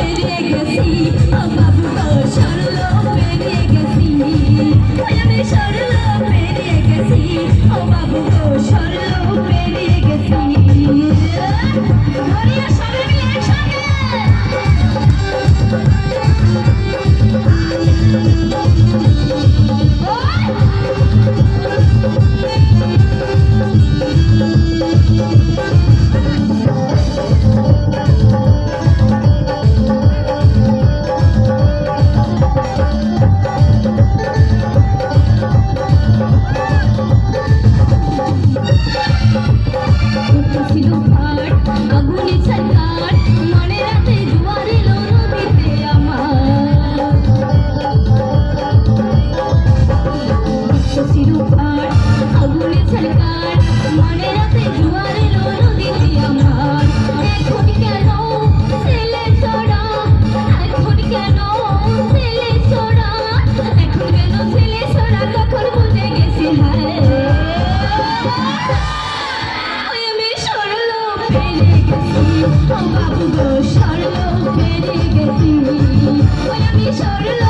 baby, I can see. বাবু গো সরল ফেরে গেছি। ওই আমি সরল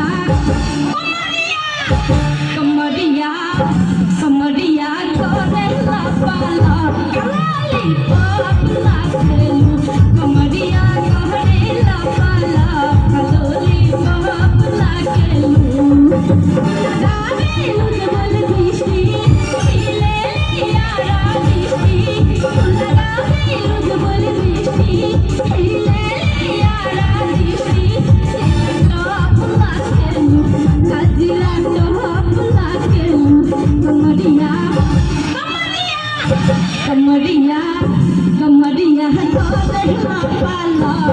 कमरिया कमरिया तो पाला